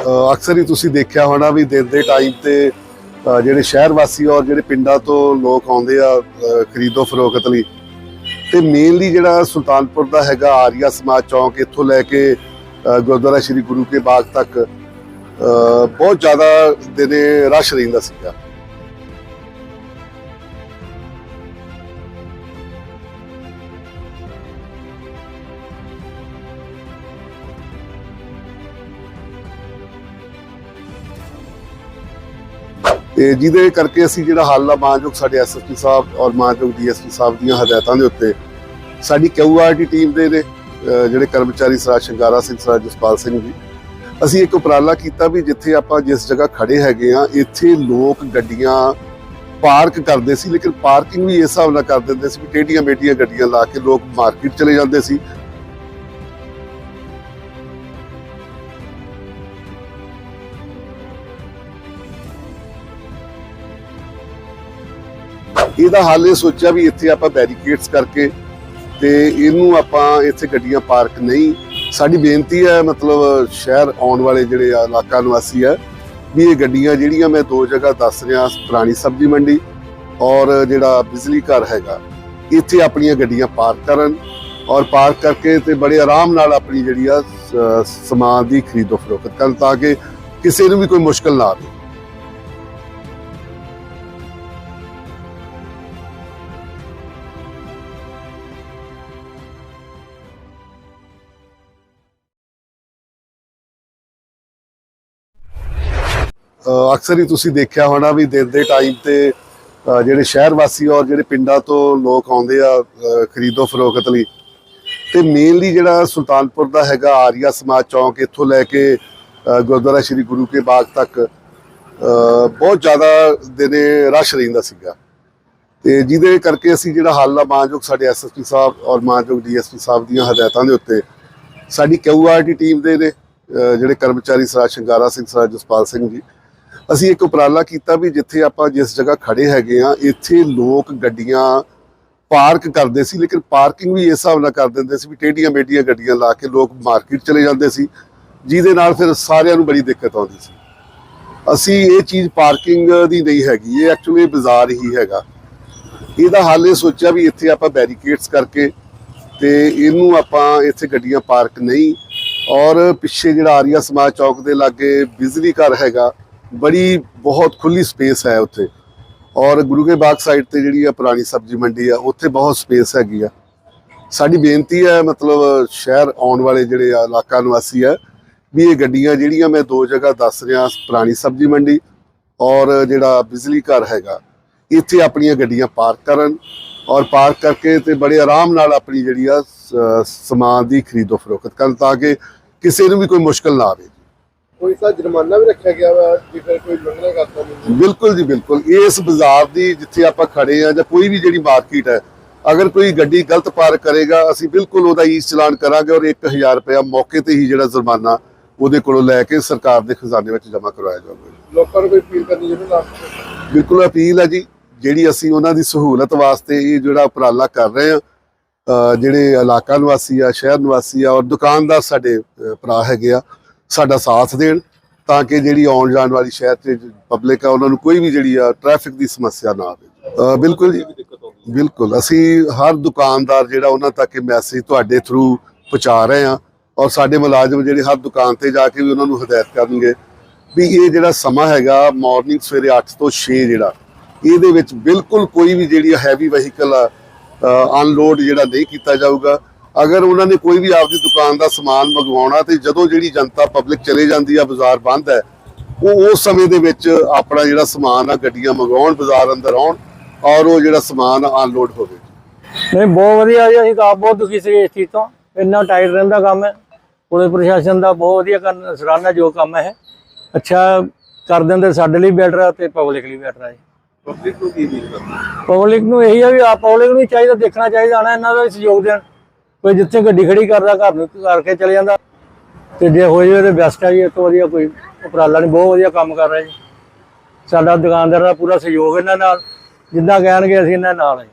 ਅਕਸਰ ਹੀ ਤੁਸੀਂ ਦੇਖਿਆ ਹੋਣਾ ਵੀ ਦਿਨ ਦੇ ਟਾਈਮ ਤੇ ਜਿਹੜੇ ਸ਼ਹਿਰ ਵਾਸੀ ਔਰ ਜਿਹੜੇ ਪਿੰਡਾਂ ਤੋਂ ਲੋਕ ਆਉਂਦੇ ਆ ਖਰੀਦੋ ਫਰੋਖਤ ਲਈ। ਤੇ ਮੇਨਲੀ ਜਿਹੜਾ ਸੁਲਤਾਨਪੁਰ ਦਾ ਹੈਗਾ ਆਰੀਆ ਸਮਾਜ ਚੌਂਕ, ਇੱਥੋਂ ਲੈ ਕੇ ਗੁਰਦੁਆਰਾ ਸ੍ਰੀ ਗੁਰੂ ਕੇ ਬਾਗ ਤੱਕ ਬਹੁਤ ਜ਼ਿਆਦਾ ਦਿਨੇ ਰਸ਼ ਰਹਿੰਦਾ ਸੀਗਾ। ਤੇ ਜਿਹਦੇ ਕਰਕੇ ਅਸੀਂ ਜਿਹੜਾ ਹੱਲ ਆ, ਮਾਨਯੋਗ ਸਾਡੇ ਐਸਐਸਪੀ ਸਾਹਿਬ ਔਰ ਮਾਨਯੋਗ ਡੀਐਸਪੀ ਸਾਹਿਬ ਦੀਆਂ ਹਦਾਇਤਾਂ ਦੇ ਉੱਤੇ ਸਾਡੀ ਕਿਊਆਰਟੀ ਟੀਮ ਦੇ ਨੇ ਜਿਹੜੇ ਕਰਮਚਾਰੀ ਸਰਾਜ ਸ਼ਿੰਗਾਰਾ ਸਿੰਘ, ਸਰਾਜ ਜਸਪਾਲ ਸਿੰਘ ਜੀ। ਅਸੀਂ ਇੱਕ ਉਪਰਾਲਾ ਕੀਤਾ ਵੀ ਜਿੱਥੇ ਆਪਾਂ ਜਿਸ ਜਗ੍ਹਾ ਖੜੇ ਹੈਗੇ ਆ, ਇੱਥੇ ਲੋਕ ਗੱਡੀਆਂ ਪਾਰਕ ਕਰਦੇ ਸੀ, ਲੇਕਿਨ ਪਾਰਕਿੰਗ ਵੀ ਇਸ ਹਿਸਾਬ ਨਾਲ ਕਰ ਦਿੰਦੇ ਸੀ ਵੀ ਟੇਢੀਆਂ ਮੇਢੀਆਂ ਗੱਡੀਆਂ ਲਾ ਕੇ ਲੋਕ ਮਾਰਕੀਟ ਚਲੇ ਜਾਂਦੇ ਸੀ। ਇਹਦਾ ਹੱਲ ਇਹ ਸੋਚਿਆ ਵੀ ਇੱਥੇ ਆਪਾਂ ਬੈਰੀਕੇਡਸ ਕਰਕੇ ਤੇ ਇਹਨੂੰ ਆਪਾਂ ਇੱਥੇ ਗੱਡੀਆਂ ਪਾਰਕ ਨਹੀਂ। ਸਾਡੀ ਬੇਨਤੀ ਹੈ, ਮਤਲਬ ਸ਼ਹਿਰ ਆਉਣ ਵਾਲੇ ਜਿਹੜੇ ਇਲਾਕਾ ਨਿਵਾਸੀ ਹੈ, ਵੀ ਇਹ ਗੱਡੀਆਂ ਜਿਹੜੀਆਂ ਮੈਂ ਦੋ ਜਗ੍ਹਾ ਦੱਸ ਰਿਹਾ, ਪੁਰਾਣੀ ਸਬਜ਼ੀ ਮੰਡੀ ਔਰ ਜਿਹੜਾ ਬਿਜਲੀ ਘਰ ਹੈਗਾ, ਇੱਥੇ ਆਪਣੀਆਂ ਗੱਡੀਆਂ ਪਾਰਕ ਕਰਨ ਔਰ ਪਾਰਕ ਕਰਕੇ ਤੇ ਬੜੇ ਆਰਾਮ ਨਾਲ ਆਪਣੀ ਜਿਹੜੀ ਆ ਸਮਾਨ ਦੀ ਖਰੀਦੋ ਫਰੋਖਤ ਕਰਨ ਤਾਂ ਕਿ ਕਿਸੇ ਨੂੰ ਵੀ ਕੋਈ ਮੁਸ਼ਕਲ ਨਾ ਆਵੇ। ਅਕਸਰ ਹੀ ਤੁਸੀਂ ਦੇਖਿਆ ਹੋਣਾ ਵੀ ਦਿਨ ਦੇ ਟਾਈਮ ਤੇ ਜਿਹੜੇ ਸ਼ਹਿਰ ਵਾਸੀ ਔਰ ਜਿਹੜੇ ਪਿੰਡਾਂ ਤੋਂ ਲੋਕ ਆਉਂਦੇ ਆ ਖਰੀਦੋ ਫਰੋਖਤ ਲਈ। ਤੇ ਮੇਨਲੀ ਜਿਹੜਾ ਸੁਲਤਾਨਪੁਰ ਦਾ ਹੈਗਾ ਆਰੀਆ ਸਮਾਜ ਚੌਂਕ, ਇੱਥੋਂ ਲੈ ਕੇ ਗੁਰਦੁਆਰਾ ਸ੍ਰੀ ਗੁਰੂ ਕੇ ਬਾਗ ਤੱਕ ਬਹੁਤ ਜ਼ਿਆਦਾ ਦਿਨੇ ਰਸ਼ ਰਹਿੰਦਾ ਸੀਗਾ। ਤੇ ਜਿਹਦੇ ਕਰਕੇ ਅਸੀਂ ਜਿਹੜਾ ਹੱਲ ਆ, ਮਾਨਯੋਗ ਸਾਡੇ ਐਸਐਸਪੀ ਸਾਹਿਬ ਔਰ ਮਾਨਯੋਗ ਡੀਐਸਪੀ ਸਾਹਿਬ ਦੀਆਂ ਹਦਾਇਤਾਂ ਦੇ ਉੱਤੇ, ਸਾਡੀ ਕਿਊਆਰਟੀ ਟੀਮ ਦੇ ਨੇ ਜਿਹੜੇ ਕਰਮਚਾਰੀ ਸਰਾਜ ਸ਼ਿੰਗਾਰਾ ਸਿੰਘ ਸਰਾਜ ਜਸਪਾਲ ਸਿੰਘ ਜੀ ਅਸੀਂ ਇੱਕ ਉਪਰਾਲਾ ਕੀਤਾ ਵੀ ਜਿੱਥੇ ਆਪਾਂ ਜਿਸ ਜਗ੍ਹਾ ਖੜੇ ਹੈਗੇ ਆ ਇੱਥੇ ਲੋਕ ਗੱਡੀਆਂ ਪਾਰਕ ਕਰਦੇ ਸੀ, ਲੇਕਿਨ ਪਾਰਕਿੰਗ ਵੀ ਇਸ ਹਿਸਾਬ ਨਾਲ ਕਰ ਦਿੰਦੇ ਸੀ ਵੀ ਟੇਢੀਆਂ ਮੇਢੀਆਂ ਗੱਡੀਆਂ ਲਾ ਕੇ ਲੋਕ ਮਾਰਕੀਟ ਚਲੇ ਜਾਂਦੇ ਸੀ, ਜਿਹਦੇ ਨਾਲ ਫਿਰ ਸਾਰਿਆਂ ਨੂੰ ਬੜੀ ਦਿੱਕਤ ਆਉਂਦੀ ਸੀ। ਅਸੀਂ ਇਹ ਚੀਜ਼ ਪਾਰਕਿੰਗ ਦੀ ਨਹੀਂ ਹੈਗੀ, ਇਹ ਐਕਚੁਅਲੀ ਬਾਜ਼ਾਰ ਹੀ ਹੈਗਾ। ਇਹਦਾ ਹੱਲ ਇਹ ਸੋਚਿਆ ਵੀ ਇੱਥੇ ਆਪਾਂ ਬੈਰੀਕੇਡਸ ਕਰਕੇ ਤੇ ਇਹਨੂੰ ਆਪਾਂ ਇੱਥੇ ਗੱਡੀਆਂ ਪਾਰਕ ਨਹੀਂ। ਔਰ ਪਿੱਛੇ ਜਿਹੜਾ ਆਰੀਆ ਸਮਾਜ ਚੌਕ ਦੇ ਲਾਗੇ ਬਿਜਲੀ ਘਰ ਹੈਗਾ ਬੜੀ ਬਹੁਤ ਖੁੱਲੀ ਸਪੇਸ ਹੈ ਉੱਥੇ। ਔਰ ਗੁਰੂ ਕੇ ਬਾਗ ਸਾਈਡ ਤੇ ਜਿਹੜੀ ਆ ਪੁਰਾਣੀ ਸਬਜ਼ੀ ਮੰਡੀ ਆ, ਉੱਥੇ ਬਹੁਤ ਸਪੇਸ ਹੈਗੀ ਆ। ਸਾਡੀ ਬੇਨਤੀ ਹੈ, ਮਤਲਬ ਸ਼ਹਿਰ ਆਉਣ ਵਾਲੇ ਜਿਹੜੇ ਆ ਇਲਾਕਾ ਨਿਵਾਸੀ ਆ, ਵੀ ਇਹ ਗੱਡੀਆਂ ਜਿਹੜੀਆਂ ਮੈਂ ਦੋ ਜਗ੍ਹਾ ਦੱਸ ਰਿਹਾ, ਪੁਰਾਣੀ ਸਬਜ਼ੀ ਮੰਡੀ ਔਰ ਜਿਹੜਾ ਬਿਜਲੀ ਘਰ ਹੈਗਾ, ਇੱਥੇ ਆਪਣੀਆਂ ਗੱਡੀਆਂ ਪਾਰਕ ਕਰਨ ਔਰ ਪਾਰਕ ਕਰਕੇ ਤੇ ਬੜੇ ਆਰਾਮ ਨਾਲ ਆਪਣੀ ਜਿਹੜੀ ਆ ਸਮਾਨ ਦੀ ਖਰੀਦੋ ਫਰੋਖਤ ਕਰਨ ਤਾਂ ਕਿ ਕਿਸੇ ਨੂੰ ਵੀ ਕੋਈ ਮੁਸ਼ਕਲ ਨਾ ਆਵੇ। ਕੋਈ ਤਾਂ ਜੁਰਮਾਨਾ ਵੀ ਰੱਖਿਆ ਗਿਆ ਵਾ ਜੇਕਰ ਕੋਈ ਉਲੰਘਣਾ ਕਰਦਾ ਨਹੀਂ। ਬਿਲਕੁਲ ਜੀ ਬਿਲਕੁਲ। ਇਸ ਬਾਜ਼ਾਰ ਦੀ ਜਿੱਥੇ ਆਪਾਂ ਖੜੇ ਆ ਜਾਂ ਕੋਈ ਵੀ ਜਿਹੜੀ ਮਾਰਕੀਟ ਹੈ ਅਗਰ ਕੋਈ ਗੱਡੀ ਗਲਤ ਪਾਰਕ ਕਰੇਗਾ ਅਸੀਂ ਬਿਲਕੁਲ ਉਹਦਾ ਈ ਚਲਾਨ ਕਰਾਂਗੇ ਔਰ 1000 ਰੁਪਇਆ ਮੌਕੇ ਤੇ ਹੀ ਜਿਹੜਾ ਜੁਰਮਾਨਾ ਉਹਦੇ ਕੋਲੋਂ ਲੈ ਕੇ ਸਰਕਾਰ ਦੇ ਖਜ਼ਾਨੇ ਵਿੱਚ ਜਮ੍ਹਾਂ ਕਰਵਾਇਆ ਜਾਊਗਾ ਲੋਕਾਂ ਨੂੰ ਕੋਈ ਅਪੀਲ ਕਰਨੀ ਚਾਹੁੰਦੇ ਲਾਸਟ ਬਿਲਕੁਲ ਅਪੀਲ ਹੈ ਜੀ। ਜਿਹੜੀ ਅਸੀਂ ਉਹਨਾਂ ਦੀ ਸਹੂਲਤ ਵਾਸਤੇ ਇਹ ਜਿਹੜਾ ਉਪਰਾਲਾ ਕਰ ਰਹੇ ਆ ਜਿਹੜੇ ਇਲਾਕਾ ਨਿਵਾਸੀ ਆ ਸ਼ਹਿਰ ਨਿਵਾਸੀ ਆ ਔਰ ਦੁਕਾਨਦਾਰ ਸਾਡੇ ਭਰਾ ਹੈਗੇ ਆ ਸਾਡਾ ਸਾਥ ਦੇਣ ਤਾਂ ਕਿ ਜਿਹੜੀ ਆਉਣ ਜਾਣ ਵਾਲੀ ਸ਼ਹਿਰ ਤੇ ਪਬਲਿਕ ਆ, ਉਹਨਾਂ ਨੂੰ ਕੋਈ ਵੀ ਜਿਹੜੀ ਆ ਟ੍ਰੈਫਿਕ ਦੀ ਸਮੱਸਿਆ ਨਾ ਆਵੇ। ਬਿਲਕੁਲ ਜੀ। ਬਿਲਕੁਲ, ਅਸੀਂ ਹਰ ਦੁਕਾਨਦਾਰ ਜਿਹੜਾ ਉਹਨਾਂ ਤੱਕ ਇਹ ਮੈਸੇਜ ਤੁਹਾਡੇ ਥਰੂ ਪਹੁੰਚਾ ਰਹੇ ਆ ਔਰ ਸਾਡੇ ਮੁਲਾਜ਼ਮ ਜਿਹੜੇ ਹਰ ਦੁਕਾਨ ਤੇ ਜਾ ਕੇ ਵੀ ਉਹਨਾਂ ਨੂੰ ਹਦਾਇਤ ਕਰਨਗੇ ਵੀ ਇਹ ਜਿਹੜਾ ਸਮਾਂ ਹੈਗਾ ਮਾਰਨਿੰਗ ਸਵੇਰੇ 8 ਤੋਂ 6 ਜਿਹੜਾ, ਇਹਦੇ ਵਿੱਚ ਬਿਲਕੁਲ ਕੋਈ ਵੀ ਜਿਹੜੀ ਹੈਵੀ ਵਹੀਕਲ ਆ ਅਨਲੋਡ ਜਿਹੜਾ ਨਹੀਂ ਕੀਤਾ ਜਾਊਗਾ। ਅਗਰ ਉਹਨਾਂ ਨੇ ਕੋਈ ਵੀ ਆਪਦੀ ਦੁਕਾਨ ਦਾ ਸਮਾਨ ਮੰਗਵਾਉਣਾ ਤੇ ਜਦੋਂ ਜਿਹੜੀ ਜਨਤਾ ਪਬਲਿਕ ਚਲੇ ਜਾਂਦੀ ਆ ਬਾਜ਼ਾਰ ਬੰਦ ਹੈ ਉਹ ਉਸ ਸਮੇਂ ਦੇ ਵਿੱਚ ਆਪਣਾ ਜਿਹੜਾ ਸਮਾਨ ਆ ਗੱਡੀਆਂ ਮੰਗਵਾਉਣ ਬਾਜ਼ਾਰ ਅੰਦਰ ਆਉਣ ਔਰ ਉਹ ਜਿਹੜਾ ਸਮਾਨ ਅਨਲੋਡ ਹੋਵੇ। ਨਹੀਂ ਬਹੁਤ ਵਧੀਆ ਜੀ ਅਸੀਂ ਤਾਂ ਬਹੁਤ ਦੁਖੀ ਸੀ ਇਸ ਚੀਜ਼ ਤੋਂ। ਇੰਨਾ ਟਾਈਟ ਰਹਿੰਦਾ ਕੰਮ ਹੈ। ਪੁਲਿਸ ਪ੍ਰਸ਼ਾਸਨ ਦਾ ਬਹੁਤ ਵਧੀਆ ਕਰਨ ਸਰਾਹਨਾ ਜੋ ਕੰਮ ਹੈ। ਅੱਛਾ ਕਰ ਦਿੰਦੇ ਸਾਡੇ ਲਈ ਬੈਟਰ ਹੈ ਤੇ ਪਬਲਿਕ ਲਈ ਬੈਟਰ ਹੈ ਪਬਲਿਕ ਨੂੰ ਕੀ ਅਪੀਲ ਕਰਨਾ ਪਬਲਿਕ ਨੂੰ ਇਹੀ ਆ ਵੀ ਆ ਪਬਲਿਕ ਨੂੰ ਚਾਹੀਦਾ ਦੇਖਣਾ ਚਾਹੀਦਾ ਨਾ ਇਹਨਾਂ ਦਾ ਸਹਿਯੋਗ ਦੇਣ। ਕੋਈ ਜਿੱਥੇ ਗੱਡੀ ਖੜੀ ਕਰਦਾ, ਘਰ ਨੂੰ ਕਰਕੇ ਚਲੇ ਜਾਂਦਾ। ਤੇ ਜੇ ਹੋ ਜਾਵੇ ਤੇ ਬੈਸਟ ਹੈ ਜੀ ਇਹ ਤੋਂ ਵਧੀਆ ਕੋਈ ਉਪਰਾਲਾ ਨਹੀਂ, ਬਹੁਤ ਵਧੀਆ ਕੰਮ ਕਰ ਰਿਹਾ ਜੀ। ਸਾਡਾ ਦੁਕਾਨਦਾਰ ਦਾ ਪੂਰਾ ਸਹਿਯੋਗ ਇਹਨਾਂ ਨਾਲ। ਜਿੱਦਾਂ ਕਹਿਣਗੇ ਅਸੀਂ ਇਹਨਾਂ ਨਾਲ ਹੈ